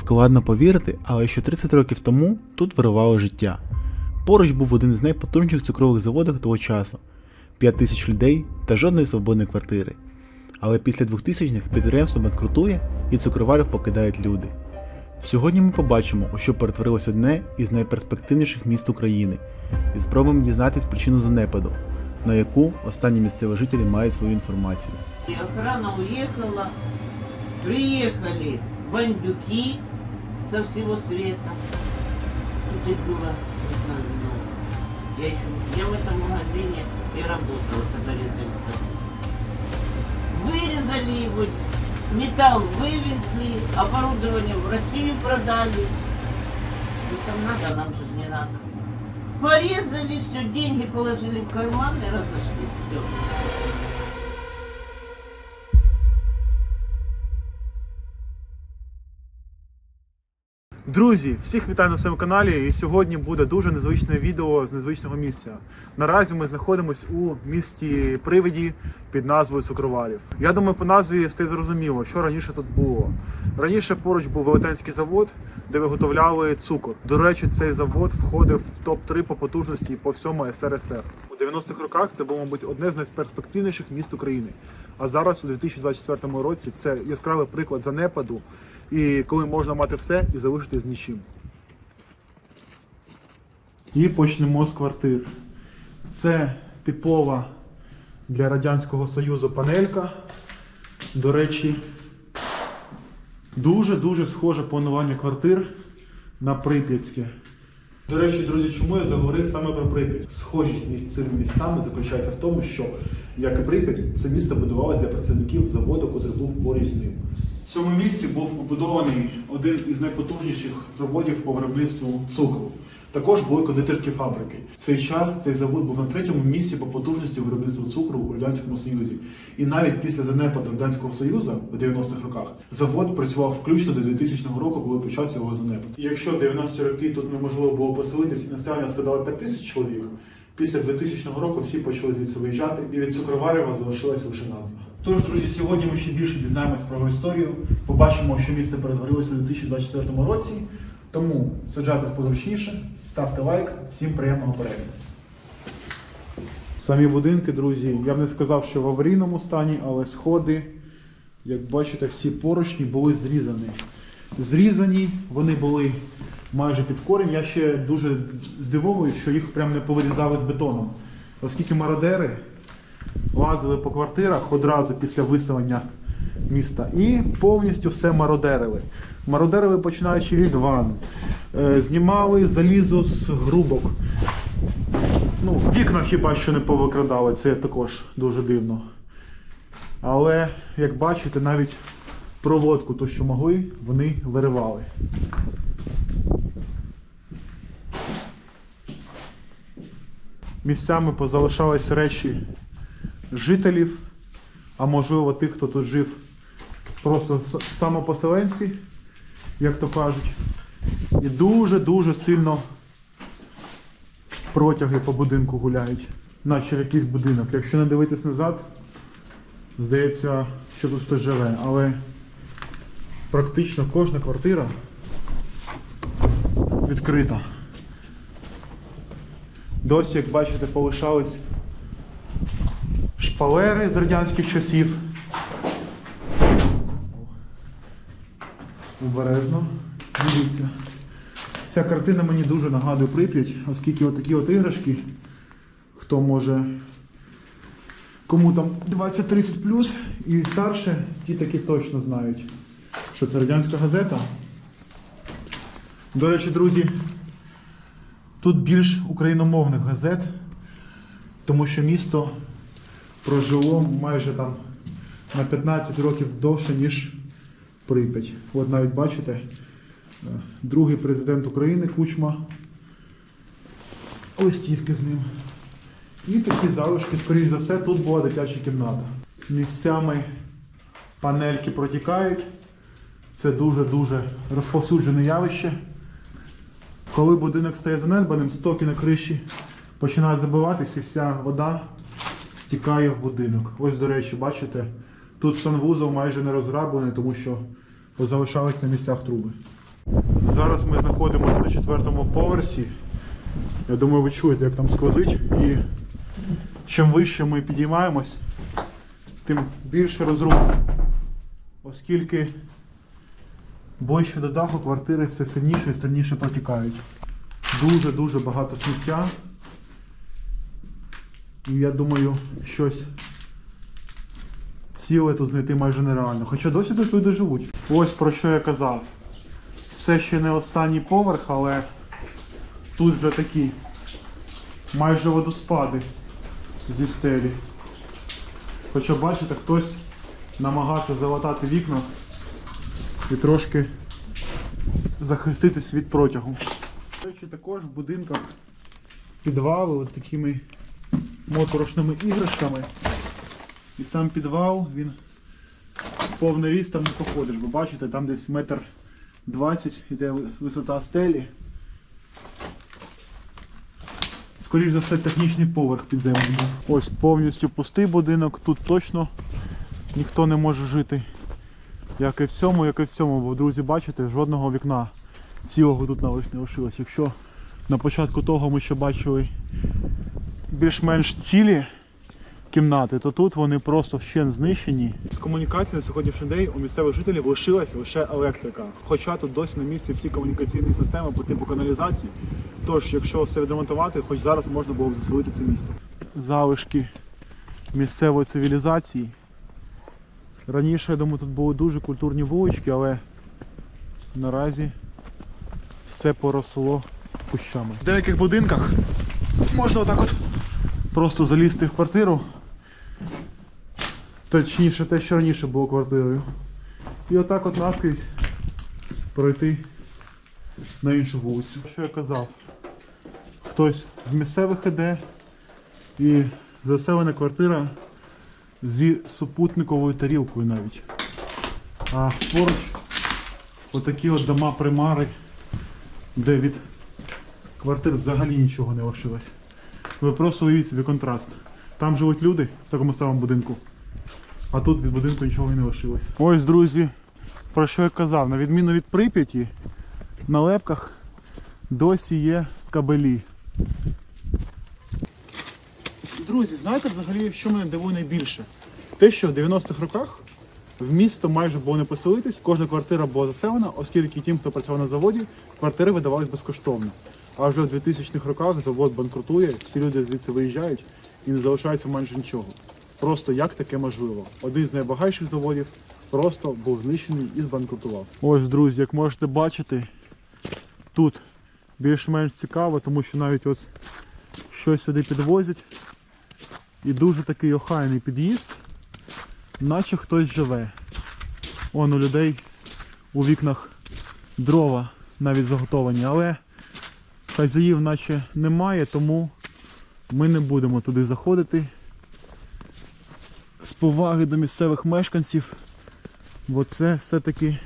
Складно повірити, але ще 30 років тому тут вирувало життя. Поруч був один із найпотужніших цукрових заводів того часу 5 тисяч людей та жодної свободної квартири. Але після 2000-х підприємство банкрутує і цукроварів покидають люди. Сьогодні ми побачимо, у що перетворилось одне із найперспективніших міст України, і спробуємо дізнатись причину занепаду, на яку останні місцеві жителі мають свою інформацію. Охрана уехала, приехали бандюки со всего света. Тут их было, не знаю, много. Я еще, я в этом магазине и работала, когда резали завод. Вырезали его, металл вывезли, оборудование в Россию продали. Ну, там надо, нам же не надо. Порезали все, деньги положили в карман и разошли. Все. Друзі, всіх вітаю на своєму каналі. І сьогодні буде дуже незвичне відео з незвичного місця. Наразі ми знаходимося у місті Привиді під назвою Цукроварів. Я думаю, по назві стає зрозуміло, що раніше тут було. Раніше поруч був велетенський завод, де виготовляли цукор. До речі, цей завод входив в топ-3 по потужності по всьому СРСР. У 90-х роках це було, мабуть, одне з найперспективніших міст України. А зараз, у 2024 році, це яскравий приклад занепаду, і коли можна мати все і залишитись з нічим. І почнемо з квартир. Це типова для Радянського Союзу панелька. До речі, дуже-дуже схоже планування квартир на Прип'ятське. До речі, друзі, чому я заговорив саме про Прип'ять? Схожість між цими містами заключається в тому, що, як і Прип'ять, це місто будувалося для працівників заводу, котрий був поруч з ним. В цьому місці був побудований один із найпотужніших заводів по виробництву цукру. Також були кондитерські фабрики. В цей час цей завод був на третьому місці по потужності виробництва цукру у Радянському Союзі. І навіть після занепаду Радянського Союзу у 90-х роках завод працював включно до 2000 року, коли почався його занепад. І якщо в 90-ті роки тут неможливо було поселитись і населення складало 5 тисяч чоловік, після 2000 року всі почали звідси виїжджати, і від цукроварєва залишилася лише назва. Тож, друзі, сьогодні ми ще більше дізнаємось про історію, побачимо, що місто перетворилося у 2024 році. Тому саджайтесь позручніше, ставте лайк, всім приємного перегляду. Самі будинки, друзі, я б не сказав, що в аварійному стані, але сходи, як бачите, всі поручні були зрізані. Зрізані, вони були майже під корінь. Я ще дуже здивовуюсь, що їх прям не повирізали з бетоном. Оскільки мародери лазили по квартирах одразу після виселення міста і повністю все мародерили. Мародерили починаючи від ван, е, знімали залізо з грубок. Ну, вікна хіба що не повикрадали, це також дуже дивно. Але, як бачите, навіть проводку, ту, що могли, вони виривали. Місцями позалишались речі жителів, а можливо тих, хто тут жив просто самопоселенці, як то кажуть. І дуже-дуже сильно протяги по будинку гуляють, наче якийсь будинок. Якщо не дивитись назад, здається, що тут хтось живе, але практично кожна квартира відкрита. Досі, як бачите, полишались шпалери з радянських часів. Обережно. Дивіться. Ця картина мені дуже нагадує Прип'ять, оскільки отакі от іграшки, хто може, кому там 20-30 плюс і старше, ті таки точно знають, що це радянська газета. До речі, друзі, тут більш україномовних газет, тому що місто прожило майже там на 15 років довше, ніж Прип'ять. От навіть бачите, е, другий президент України Кучма, листівки з ним. І такі залишки, скоріш за все, тут була дитяча кімната. Місцями панельки протікають. Це дуже-дуже розповсюджене явище. Коли будинок стає занедбаним, стоки на криші починають забиватися і вся вода стікає в будинок. Ось, до речі, бачите, тут санвузол майже не розграблений, тому що залишались на місцях труби. Зараз ми знаходимося на четвертому поверсі. Я думаю, ви чуєте, як там сквозить. І чим вище ми підіймаємось, тим більше розрух. Оскільки ближче до даху квартири все сильніше і сильніше протікають. Дуже-дуже багато сміття. І я думаю, щось ціле тут знайти майже нереально. Хоча досі тут люди живуть. Ось про що я казав. Це ще не останній поверх, але тут вже такі майже водоспади зі стелі. Хоча бачите, хтось намагався залатати вікна і трошки захиститись від протягу. Також в будинках підвали от такими моторошними іграшками. І сам підвал, він повний ріст там не походиш, бо бачите, там десь метр 20 іде висота стелі. Скоріше за все, технічний поверх підземний. Ось повністю пустий будинок, тут точно ніхто не може жити. Як і в цьому, як і в цьому, бо друзі, бачите, жодного вікна цілого тут навіть не лишилось. Якщо на початку того ми ще бачили більш-менш цілі кімнати, то тут вони просто вщен знищені. З комунікації на сьогоднішній день у місцевих жителів лишилася лише електрика. Хоча тут досі на місці всі комунікаційні системи по типу каналізації. Тож, якщо все відремонтувати, хоч зараз можна було б заселити це місто. Залишки місцевої цивілізації. Раніше, я думаю, тут були дуже культурні вулички, але наразі все поросло кущами. В деяких будинках можна отак от просто залізти в квартиру. Точніше, те, що раніше було квартирою. І отак от наскрізь пройти на іншу вулицю. Що я казав? Хтось з місцевих іде і заселена квартира зі супутниковою тарілкою навіть. А поруч отакі от дома примари, де від квартир взагалі нічого не лишилось. Ви просто уявіть собі контраст. Там живуть люди в такому самому будинку, а тут від будинку нічого і не лишилось. Ось, друзі, про що я казав, на відміну від Прип'яті, на лепках досі є кабелі. Друзі, знаєте взагалі, що мене дивує найбільше? Те, що в 90-х роках в місто майже було не поселитись, кожна квартира була заселена, оскільки тим, хто працював на заводі, квартири видавались безкоштовно. А вже в 2000-х роках завод банкрутує, всі люди звідси виїжджають і не залишається майже нічого. Просто як таке можливо? Один з найбагатших заводів просто був знищений і збанкрутував. Ось, друзі, як можете бачити, тут більш-менш цікаво, тому що навіть ось щось сюди підвозять. І дуже такий охайний під'їзд, наче хтось живе. Он у людей у вікнах дрова навіть заготовані, але хазяїв наче немає, тому ми не будемо туди заходити. З поваги до місцевих мешканців, бо це все-таки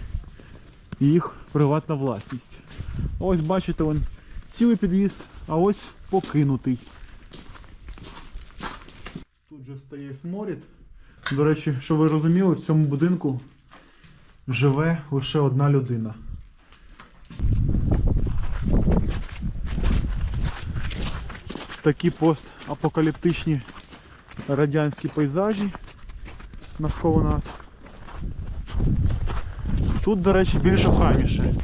їх приватна власність. Ось бачите, вон цілий під'їзд, а ось покинутий. Тут же стає сморід. До речі, щоб ви розуміли, в цьому будинку живе лише одна людина. Такі постапокаліптичні радянські пейзажі навколо нас. Тут, до речі, більш охайніше.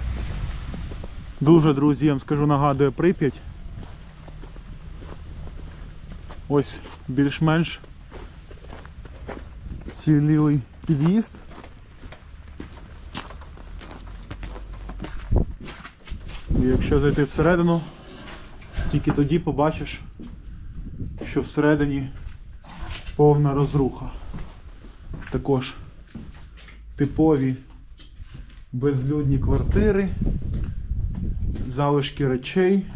Дуже, друзі, я вам скажу, нагадує Прип'ять. Ось більш-менш цілілий під'їзд. І якщо зайти всередину, тільки тоді побачиш, що всередині повна розруха. Також типові безлюдні квартири, залишки речей.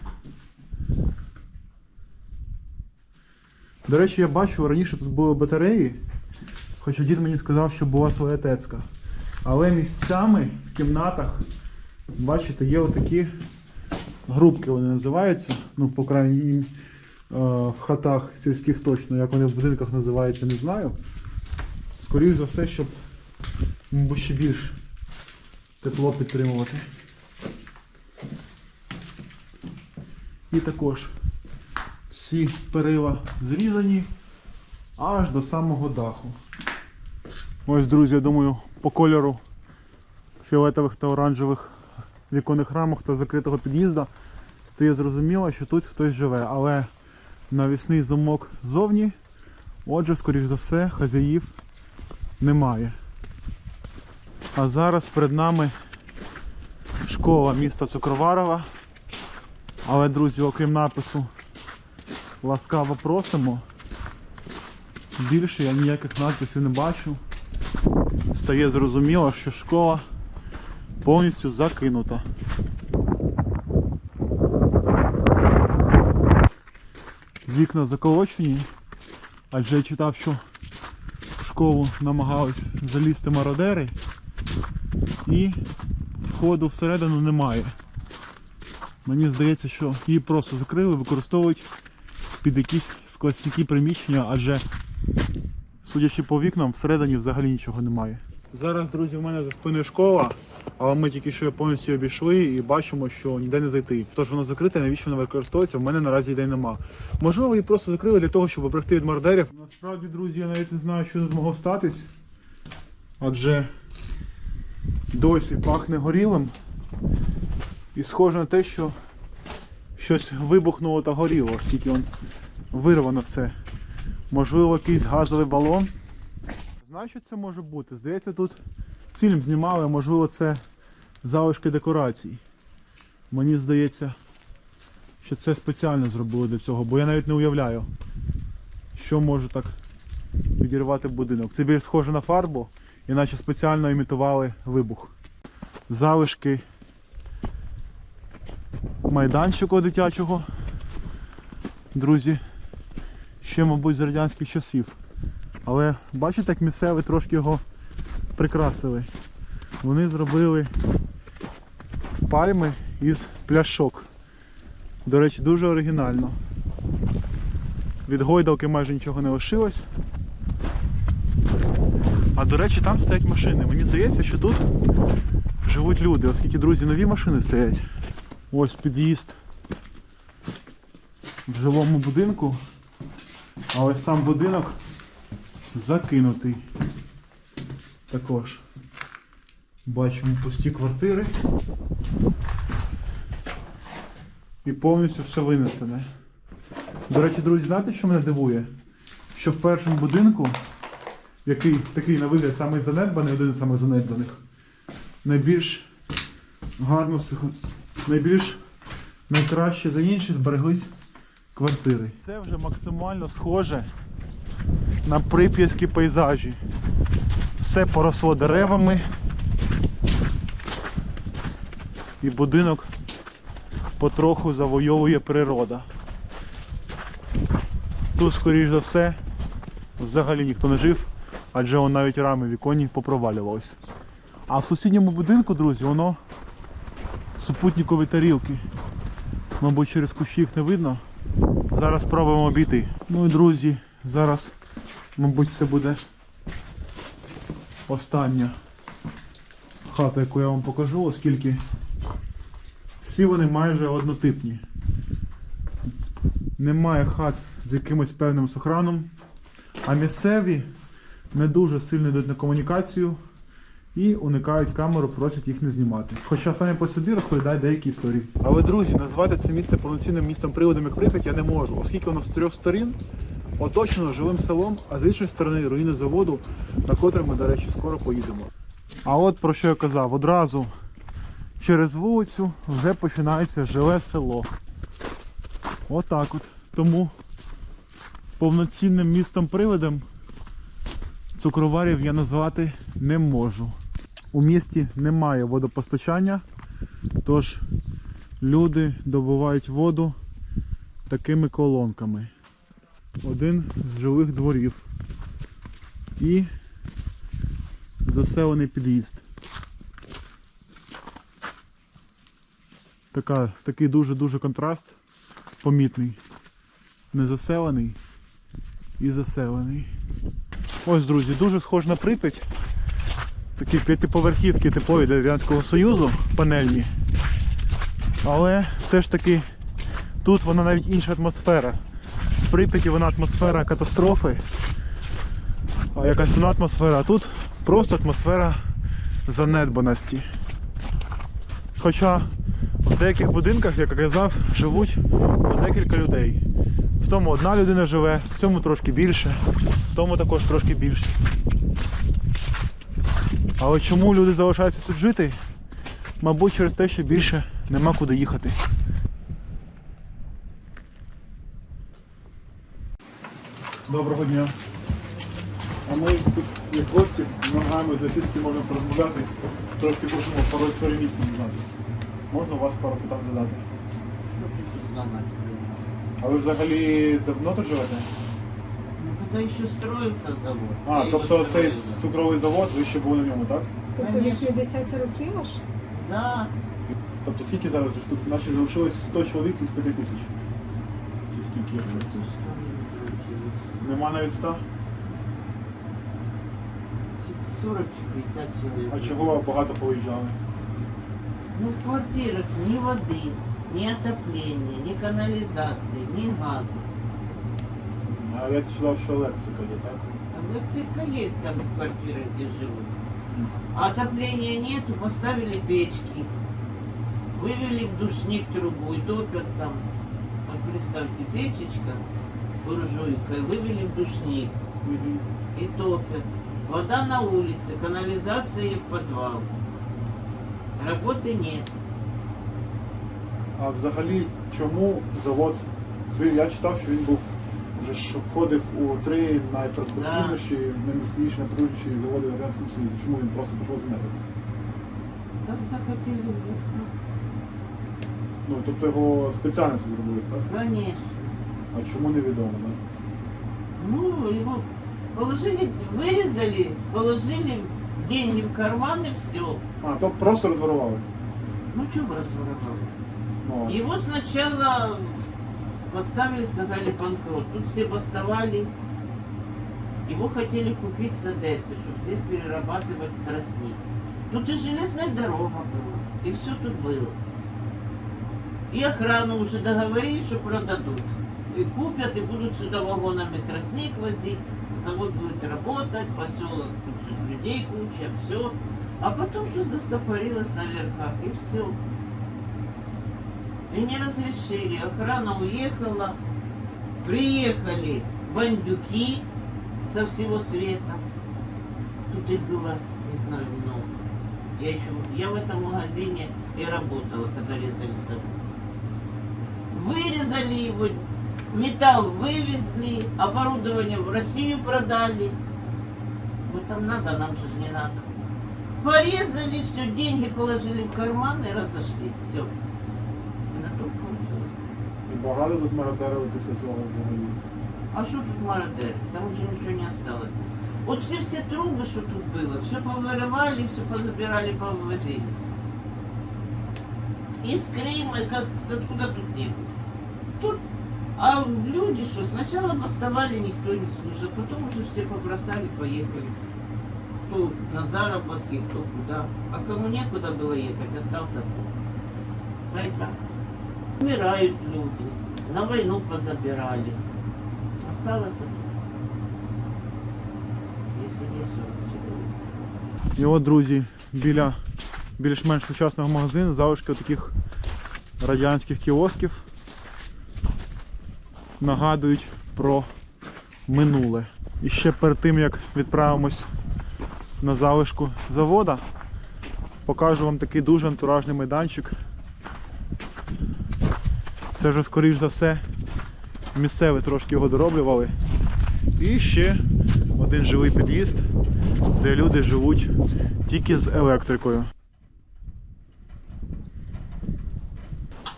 До речі, я бачу, раніше тут були батареї, хоча дід мені сказав, що була своя тецька. Але місцями в кімнатах, бачите, є отакі грубки вони називаються. Ну, по крайній Е, в хатах сільських точно, як вони в будинках називаються, не знаю. Скоріше за все, щоб ще більш тепло підтримувати. І також всі перила зрізані аж до самого даху. Ось, друзі, я думаю, по кольору фіолетових та оранжевих віконних рамок та закритого під'їзда стає зрозуміло, що тут хтось живе, але навісний замок ззовні, отже, скоріш за все, хазяїв немає. А зараз перед нами школа міста Цукроварова. Але, друзі, окрім напису ласкаво просимо. Більше я ніяких надписів не бачу. Стає зрозуміло, що школа повністю закинута. Вікна заколочені, адже я читав, що в школу намагались залізти мародери і входу всередину немає. Мені здається, що її просто закрили, використовують під якісь складські приміщення, адже судячи по вікнам, всередині взагалі нічого немає. Зараз, друзі, в мене за спиною школа, але ми тільки що повністю обійшли і бачимо, що ніде не зайти. Тож воно закрите, навіщо воно використовується, в мене наразі ідей нема. Можливо, її просто закрили для того, щоб оберегти від мардерів. Насправді, друзі, я навіть не знаю, що тут могло статись. Адже досі пахне горілим. І схоже на те, що щось вибухнуло та горіло, оскільки он вирвано все. Можливо, якийсь газовий балон. Знаю, що це може бути. Здається, тут фільм знімали, можливо, це залишки декорацій. Мені здається, що це спеціально зробили для цього, бо я навіть не уявляю, що може так відірвати будинок. Це більш схоже на фарбу, іначе спеціально імітували вибух. Залишки майданчику дитячого. Друзі, ще, мабуть, з радянських часів. Але бачите, як місцеві трошки його прикрасили. Вони зробили пальми із пляшок. До речі, дуже оригінально. Від гойдалки майже нічого не лишилось. А до речі, там стоять машини. Мені здається, що тут живуть люди, оскільки, друзі, нові машини стоять. Ось під'їзд в жилому будинку, але сам будинок закинутий. Також бачимо пусті квартири. І повністю все винесене. До речі, друзі, знаєте, що мене дивує? Що в першому будинку, який такий на вигляд самий занедбаний, один із самих занедбаних, найбільш гарно найбільш найкраще за інші збереглись квартири. Це вже максимально схоже на прип'ятські пейзажі. Все поросло деревами. І будинок потроху завойовує природа. Тут, скоріш за все, взагалі ніхто не жив, адже он навіть рами віконні попровалювалися. А в сусідньому будинку, друзі, воно супутникові тарілки. Мабуть, через кущі їх не видно. Зараз спробуємо обійти. Ну і друзі, зараз, мабуть, це буде остання хата, яку я вам покажу, оскільки всі вони майже однотипні. Немає хат з якимось певним сохраном, а місцеві не дуже сильно йдуть на комунікацію і уникають камеру, просять їх не знімати. Хоча самі по собі розповідають деякі історії. Але друзі, назвати це місце повноцінним містом приводом як Прип'ять я не можу, оскільки воно з трьох сторін оточено живим селом, а з іншої сторони руїни заводу, на котрий ми, до речі, скоро поїдемо. А от про що я казав, одразу через вулицю вже починається жиле село. Отак от. Тому повноцінним містом привидом цукроварів я назвати не можу. У місті немає водопостачання, тож люди добувають воду такими колонками. Один з жилих дворів і заселений під'їзд. Така, такий дуже-дуже контраст помітний. Незаселений і заселений. Ось, друзі, дуже схож на Прип'ять. Такі п'ятиповерхівки типові для Радянського Союзу, панельні. Але все ж таки Тут вона навіть інша атмосфера. Прип'яті вона атмосфера катастрофи, а якась вона атмосфера, а тут просто атмосфера занедбаності. Хоча в деяких будинках, як я казав, живуть декілька людей. В тому одна людина живе, в цьому трошки більше, в тому також трошки більше. Але чому люди залишаються тут жити? Мабуть, через те, що більше нема куди їхати. Доброго дня. А ми тут як гості намагаємося зайти, з ким можна порозмовляти. Трошки хочемо пару історій місця дізнатися. Можна у вас пару питань задати? А ви взагалі давно тут живете? Ну, когда еще строился завод. А, я его тобто цей строила. цукровий завод, ви ще були на ньому, так? Тобто Конечно. 80 років аж? Да, Тобто скільки зараз ж тут? Наче залишилось 100 чоловік із 5 тисяч. Чи скільки? что Нема навіть 100? 40 50 человек. А чого багато поїжджали? Ну, в квартирах ни воды, ни отопления, ни канализации, ни газа. А я читав, що електрика є, так? Электрика есть там в квартирах, где живут. А отопления нету, поставили печки. Вывели в душник трубу и топят там. Вот представьте, печечка, буржуйка, вывели в душник и топят. Вода на улице, канализация и в подвал. Работы нет. А взагалі, чому завод? Я читав, що він був вже що входив у три найперспективніші, найміцніші, найпружніші заводи в Радянському Союзі. Чому він просто пішов з неба? Так захотели вверх. Ну, тобто його спеціально це зробили, так? Конечно. А чому невідомо, так? Ну, его положили, вырезали, положили деньги в карман и все. А, то просто розворували. Ну, что бы разворовал? Ну, от. Его сначала поставили, сказали банкрот. Тут все бастовали. Его хотели купить с Одессы, чтобы здесь перерабатывать тростник. Тут и железная дорога была, и все тут было. И охрану уже договорились, что продадут. И купят, и будут сюда вагонами тростник возить. Завод будет работать, поселок, же людей куча, все. А потом что застопорилось на верхах, и все. И не разрешили. Охрана уехала. Приехали бандюки со всего света. Тут их было, не знаю, много. Я еще, я в этом магазине и работала, когда резали завод. Вырезали его, металл вывезли, оборудование в Россию продали. Вот там надо, нам же ж не надо. Порезали все, деньги положили в карман и разошлись. Все. И на том кончилось. І багато тут мародерів після цього взагалі. А что тут мародер? Там уже ничего не осталось. Вот все все трубы, что тут было, все повырывали, все позабирали, повывозили. Из Крыма, и каз- откуда тут не было. Тут, а люди что, сначала бастовали, никто не слушал, потом уже все побросали, поехали. Кто на заработки, кто куда. А кому некуда было ехать, остался тут. Да и так. Умирают люди, на войну позабирали. Осталось, если не 40 человек. І от, друзі, біля більш-менш сучасного магазину залишки таких радянських кіосків Нагадують про минуле. І ще перед тим, як відправимось на залишку завода, покажу вам такий дуже антуражний майданчик. Це вже, скоріш за все, місцеві трошки його дороблювали. І ще один живий під'їзд, де люди живуть тільки з електрикою.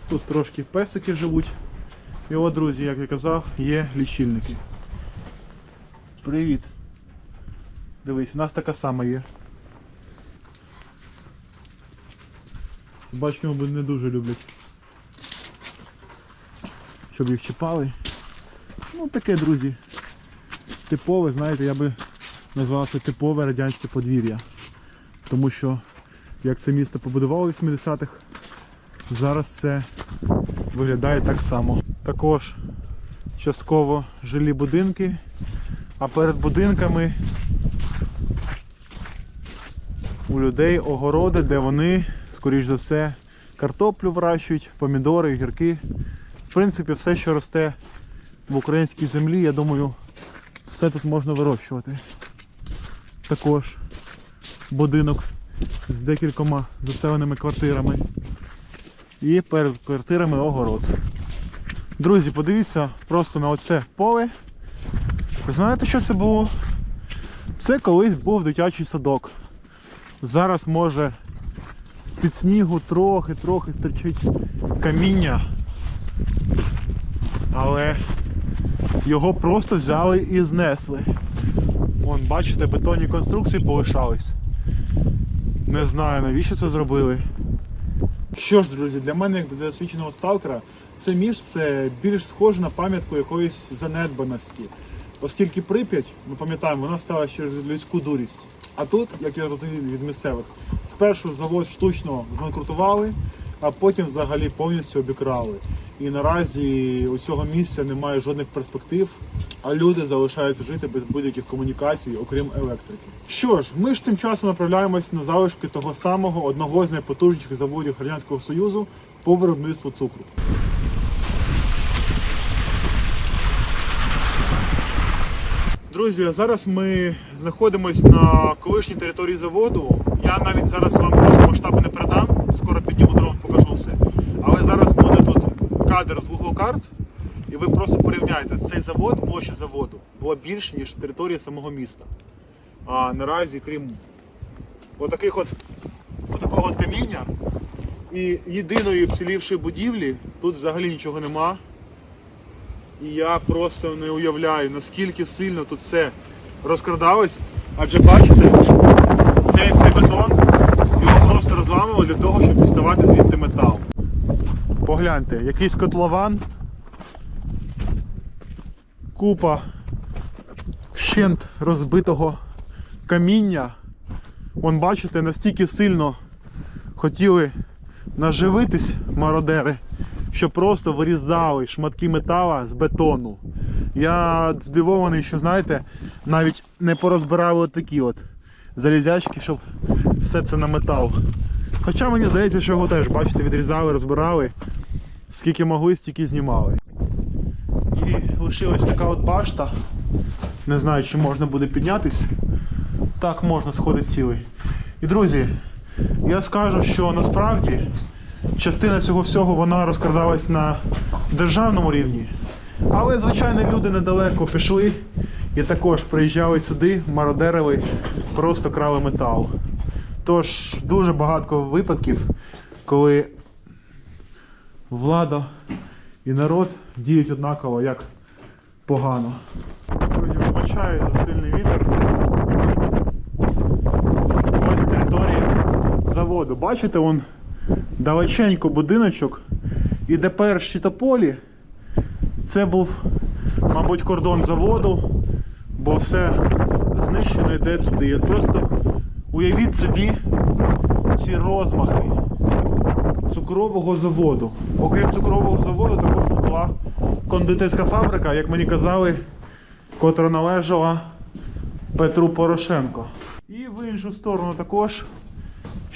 Тут трошки песики живуть. І от, друзі, як я казав, є лічильники. Привіт. Дивись, у нас така сама є. Собачки, мабуть, не дуже люблять. Щоб їх чіпали. Ну таке, друзі. Типове, знаєте, я би назвав це типове радянське подвір'я. Тому що як це місто побудували в 80-х, зараз це виглядає так само. Також частково жилі будинки, а перед будинками у людей огороди, де вони, скоріш за все, картоплю вирощують, помідори, гірки. В принципі, все, що росте в українській землі, я думаю, все тут можна вирощувати. Також будинок з декількома заселеними квартирами. І перед квартирами огород. Друзі, подивіться просто на оце поле. Ви Знаєте, що це було? Це колись був дитячий садок. Зараз може з-під снігу трохи-трохи стирчить каміння. Але його просто взяли і знесли. Вон, бачите, бетонні конструкції полишались. Не знаю, навіщо це зробили. Що ж, друзі, для мене, як для досвідченого сталкера, це місце більш схоже на пам'ятку якоїсь занедбаності. Оскільки Прип'ять, ми пам'ятаємо, вона стала через людську дурість. А тут, як я розумію від місцевих, спершу завод штучно збанкрутували, а потім взагалі повністю обікрали. І наразі у цього місця немає жодних перспектив, а люди залишаються жити без будь-яких комунікацій, окрім електрики. Що ж, ми ж тим часом направляємось на залишки того самого одного з найпотужніших заводів Радянського Союзу по виробництву цукру. Друзі, зараз ми знаходимося на колишній території заводу. Я навіть зараз вам просто масштаби не передам, скоро підніму дрон, покажу все. Але зараз буде тут кадр з Google карт, і ви просто порівняєте цей завод, площа заводу була більше, ніж територія самого міста. А наразі, крім отаких от, отакого от каміння і єдиної вцілівшої будівлі, тут взагалі нічого нема. І я просто не уявляю, наскільки сильно тут все розкрадалось. Адже бачите, цей все бетон, його просто розламували для того, щоб діставати звідти метал. Погляньте, якийсь котлован, купа вщент розбитого каміння. Вон бачите, настільки сильно хотіли наживитись мародери, що просто вирізали шматки метала з бетону. Я здивований, що знаєте, навіть не порозбирали такі от залізячки, щоб все це на метал. Хоча мені здається, що його теж, бачите, відрізали, розбирали, скільки могли, стільки знімали. І лишилась така от башта. Не знаю, чи можна буде піднятись. Так, можна сходити цілий. І друзі, я скажу, що насправді частина цього всього вона розкрадалась на державному рівні. Але звичайно люди недалеко пішли і також приїжджали сюди, мародерили, просто крали метал. Тож дуже багато випадків, коли влада і народ діють однаково як погано. Друзі, вибачаю за сильний вітер. Ось територія заводу. Бачите, вон далеченько будиночок. І де перші тополі, це був, мабуть, кордон заводу, бо все знищено йде туди. Просто уявіть собі ці розмахи цукрового заводу. Окрім цукрового заводу, також була кондитерська фабрика, як мені казали, котра належала Петру Порошенко. І в іншу сторону також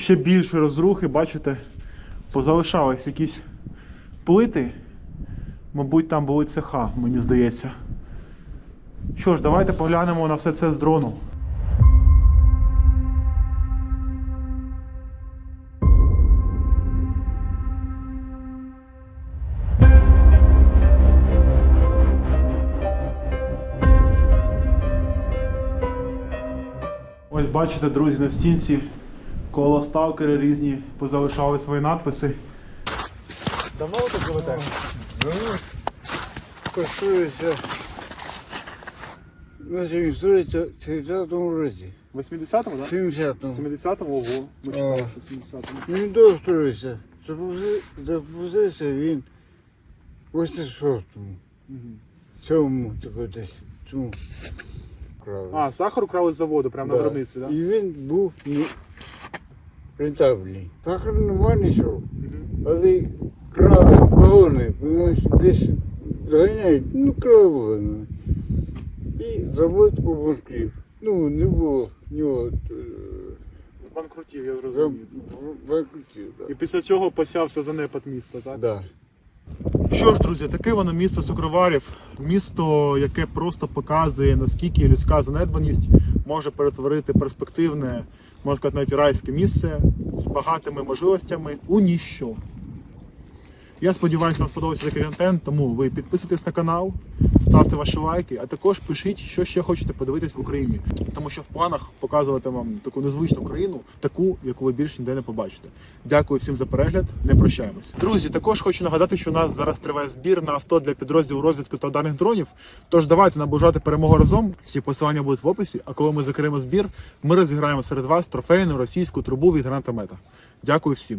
ще більше розрухи, бачите, позалишались якісь плити. Мабуть, там були цеха, мені здається. Що ж, давайте поглянемо на все це з дрону. Ось бачите, друзі, на стінці коло сталкери різні позалишали свої надписи. Давно ви тут живете? Ну, коштується. Він в 70-му році. В 80-му, так? 70-му. 70-му, ого. Ми читали, що в 70-му. Він довго строїться. Запузи- Запустився він в 86-му. Цьому, тако десь. Цьому. Крали. А, сахар украли з заводу, прямо на Да. виробництві, так? І він був не рентабельний. Сахар нема нічого. Вони крали вагони, десь заганяють, ну крали вагони. І завод у Москві. Ну, не було в нього е, Банкрутів, я зрозумів. банкрутів, І після цього посявся занепад міста, так? Да. Що ж, друзі, таке воно місто цукроварів, місто, яке просто показує, наскільки людська занедбаність може перетворити перспективне, можна сказати, навіть райське місце з багатими можливостями у ніщо. Я сподіваюся, вам сподобався такий контент, тому ви підписуйтесь на канал, ставте ваші лайки, а також пишіть, що ще хочете подивитись в Україні. Тому що в планах показувати вам таку незвичну країну, таку, яку ви більше ніде не побачите. Дякую всім за перегляд. Не прощаємось. Друзі, також хочу нагадати, що у нас зараз триває збір на авто для підрозділу розвідки та ударних дронів. Тож давайте наближати перемогу разом. Всі посилання будуть в описі. А коли ми закриємо збір, ми розіграємо серед вас трофейну російську трубу від гранатомета. Дякую всім.